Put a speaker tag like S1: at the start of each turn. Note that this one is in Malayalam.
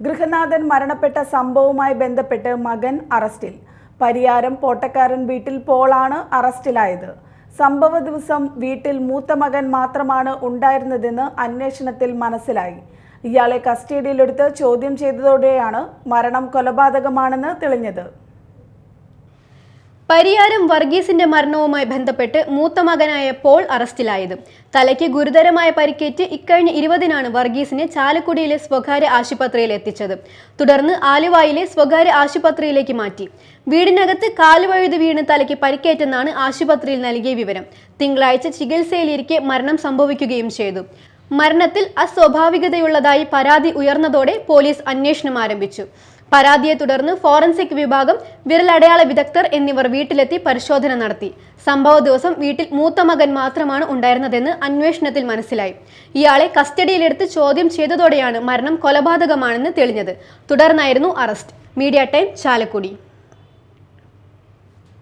S1: ഗൃഹനാഥൻ മരണപ്പെട്ട സംഭവവുമായി ബന്ധപ്പെട്ട് മകൻ അറസ്റ്റിൽ. പരിയാരം പോട്ടക്കാരൻ വീട്ടിൽ പോളാണ് അറസ്റ്റിലായത്. സംഭവ ദിവസം വീട്ടിൽ മൂത്ത മകൻ മാത്രമാണ് ഉണ്ടായിരുന്നതെന്ന് അന്വേഷണത്തിൽ മനസ്സിലായി. ഇയാളെ കസ്റ്റഡിയിലെടുത്ത് ചോദ്യം ചെയ്തതോടെയാണ് മരണം കൊലപാതകമാണെന്ന് തെളിഞ്ഞത്.
S2: പരിയാരം വർഗീസിന്റെ മരണവുമായി ബന്ധപ്പെട്ട് മൂത്ത മകനായ പോൾ അറസ്റ്റിലായത്. തലയ്ക്ക് ഗുരുതരമായ പരിക്കേറ്റ് ഇക്കഴിഞ്ഞ ഇരുപതിനാണ് വർഗീസിനെ ചാലക്കുടിയിലെ സ്വകാര്യ ആശുപത്രിയിൽ എത്തിച്ചത്. തുടർന്ന് ആലുവായിലെ സ്വകാര്യ ആശുപത്രിയിലേക്ക് മാറ്റി. വീടിനകത്ത് കാലുവഴുതി വീണ് തലയ്ക്ക് പരിക്കേറ്റെന്നാണ് ആശുപത്രിയിൽ നൽകിയ വിവരം. തിങ്കളാഴ്ച ചികിത്സയിലിരിക്കെ മരണം സംഭവിക്കുകയും ചെയ്തു. മരണത്തിൽ അസ്വാഭാവികതയുള്ളതായി പരാതി ഉയർന്നതോടെ പോലീസ് അന്വേഷണം ആരംഭിച്ചു. പരാതിയെ തുടർന്ന് ഫോറൻസിക് വിഭാഗം വിരലടയാള വിദഗ്ധർ എന്നിവർ വീട്ടിലെത്തി പരിശോധന നടത്തി. സംഭവ ദിവസം വീട്ടിൽ മൂത്ത മകൻ മാത്രമാണ് ഉണ്ടായിരുന്നതെന്ന് അന്വേഷണത്തിൽ മനസ്സിലായി. ഇയാളെ കസ്റ്റഡിയിലെടുത്ത് ചോദ്യം ചെയ്തതോടെയാണ് മരണം കൊലപാതകമാണെന്ന് തെളിഞ്ഞത്. തുടർന്നായിരുന്നു അറസ്റ്റ്. Media time Chalakudy.